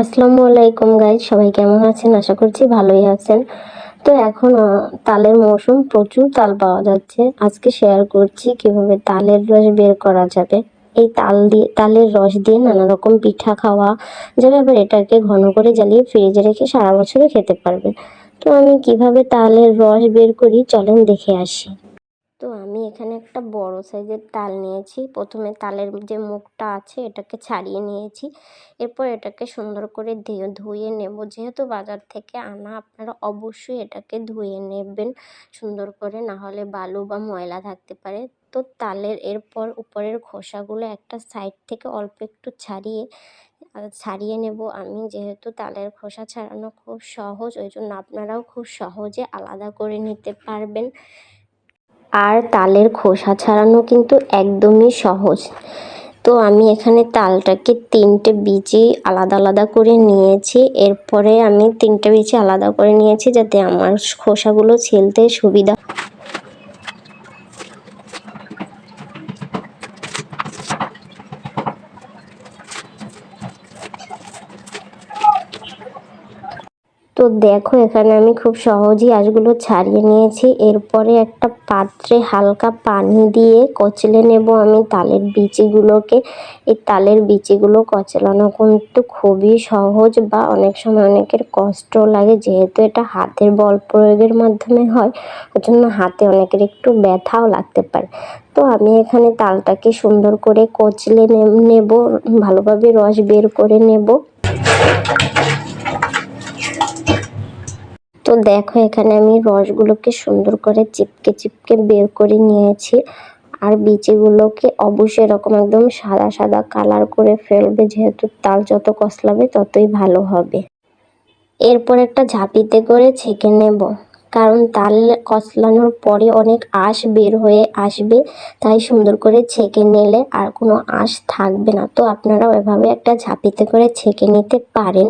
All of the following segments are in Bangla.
আসসালামু আলাইকুম গাইজ সবাই কেমন আছেন? আশা করছি ভালোই আছেন। তো এখন তালের মৌসুম, প্রচুর তাল পাওয়া যাচ্ছে। আজকে শেয়ার করছি কীভাবে তালের রস বের করা যাবে। এই তাল দিয়ে, তালের রস দিয়ে নানা রকম পিঠা খাওয়া যাবে, আবার এটাকে ঘন করে জ্বালিয়ে ফ্রিজে রেখে সারা বছরও খেতে পারবেন। তো আমি কীভাবে তালের রস বের করি, চলেন দেখে আসি। এখানে একটা বড় সাইজের তাল নিয়েছি। প্রথমে তালের যে মুখটা আছে, এটাকে ছাড়িয়ে নিয়েছি। এরপর এটাকে সুন্দর করে ধুয়ে নেব। যেহেতু বাজার থেকে আনা, আপনারা অবশ্যই এটাকে ধুয়ে নেবেন সুন্দর করে, না হলে বালু বা ময়লা থাকতে পারে। তো তালের এরপর উপরের খোসাগুলো একটা সাইড থেকে অল্প একটু ছাড়িয়ে ছাড়িয়ে নেব। আমি যেহেতু তালের খোসা ছাড়ানো খুব সহজ, ওই জন্য আপনারাও খুব সহজে আলাদা করে নিতে পারবেন। আর তালের খোসা ছাড়ানো কিন্তু একদমই সহজ। তো আমি এখানে তালটাকে তিনটে বিচি আলাদা আলাদা করে নিয়েছি। এরপরে আমি তিনটে বিচি আলাদা করে নিয়েছি যাতে আমার খোসাগুলো ছেলতে সুবিধা তো দেখো, এখানে আমি খুব সহজেই আঁশগুলো ছাড়িয়ে নিয়েছি। এরপরে একটা পাত্রে হালকা পানি দিয়ে কচলে নেব আমি তালের বিচিগুলোকে। এই তালের বিচিগুলো কচলানো কিন্তু খুবই সহজ বা অনেক সময় অনেকের কষ্ট লাগে, যেহেতু এটা হাতের বল প্রয়োগের মাধ্যমে হয় ওই জন্য হাতে অনেকের একটু ব্যথাও লাগতে পারে। তো আমি এখানে তালটাকে সুন্দর করে কচলে নেব, ভালোভাবে রস বের করে নেব। তো দেখো, এখানে আমি রসগুলোকে সুন্দর করে চিপকে চিপকে বের করে নিয়েছি। আর বিচিগুলোকে অবশ্যই এরকম একদম সাদা সাদা কালার করে ফেলবে, যেহেতু তাল যত কসলাবে ততই ভালো হবে। এরপর একটা ঝাঁপিতে করে ছেঁকে নেব, কারণ তাল কসলানোর পরে অনেক আঁশ বের হয়ে আসবে, তাই সুন্দর করে ছেঁকে নিলে আর কোনো আঁশ থাকবে না। তো আপনারাও এভাবে একটা ঝাঁপিতে করে ছেঁকে নিতে পারেন।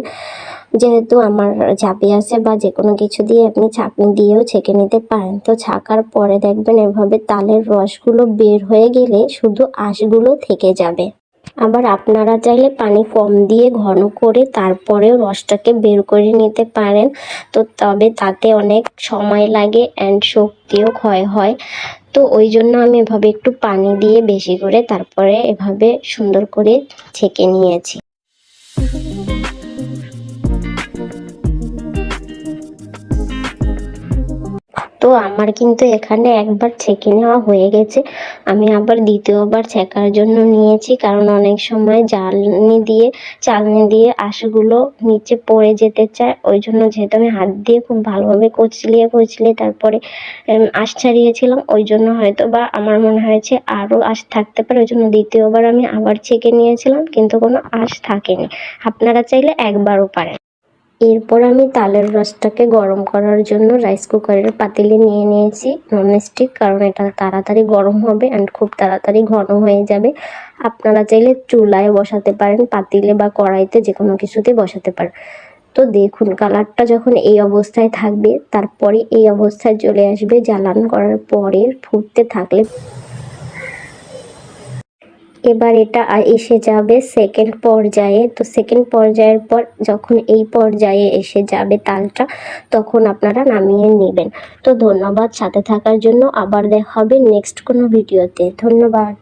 যেহেতু আমার ঝাঁপি আছে বা যে কোনো কিছু দিয়ে আপনি ছাঁকনি দিয়েও ছেঁকে নিতে পারেন। তো ছাকার পরে দেখবেন এভাবে তালের রসগুলো বের হয়ে গেলে শুধু আঁশগুলো থেকে যাবে। আবার আপনারা চাইলে পানি কম দিয়ে ঘন করে তারপরেও রসটাকে বের করে নিতে পারেন। তো তবে তাতে অনেক সময় লাগে অ্যান্ড শক্তিও ক্ষয় হয়। তো ওই জন্য আমি এভাবে একটু পানি দিয়ে বেশি করে তারপরে এভাবে সুন্দর করে ছেঁকে নিয়েছি। তো আমার কিন্তু এখানে একবার ছেঁকে নেওয়া হয়ে গেছে। আমি আবার দ্বিতীয়বার ছেঁকার জন্য নিয়েছি, কারণ অনেক সময় জ্বালনি দিয়ে, চালনি দিয়ে আঁশগুলো নিচে পড়ে যেতে চায়। ওই জন্য যেহেতু আমি হাত দিয়ে খুব ভালোভাবে কচলিয়ে কচলিয়ে তারপরে আঁশ ছাড়িয়েছিলাম, ওই জন্য হয়তো বা আমার মনে হয়েছে আরও আঁশ থাকতে পারে, ওই জন্য দ্বিতীয়বার আমি আবার ছেঁকে নিয়েছিলাম, কিন্তু কোনো আঁশ থাকেনি। আপনারা চাইলে একবারও পারেন। এরপর আমি তালের রসটাকে গরম করার জন্য রাইস কুকারের পাতিলে নিয়ে নিয়েছি ননস্টিক কারণ এটা তাড়াতাড়ি গরম হবে অ্যান্ড খুব তাড়াতাড়ি ঘন হয়ে যাবে। আপনারা চাইলে চুলায় বসাতে পারেন, পাতিলে বা কড়াইতে যে কোনো কিছুতে বসাতে পারেন। তো দেখুন কালারটা যখন এই অবস্থায় থাকবে, তারপরে এই অবস্থায় চলে আসবে জ্বালান করার পরে ফুটতে থাকলে এবার এটা এসে যাবে সেকেন্ড পর্যায়ে। তো সেকেন্ড পর্যায়ের পর যখন এই পর্যায়ে এসে যাবে তালটা, তখন আপনারা নামিয়ে নেবেন। তো ধন্যবাদ সাথে থাকার জন্য। আবার দেখা হবে নেক্সট কোনো ভিডিওতে ধন্যবাদ।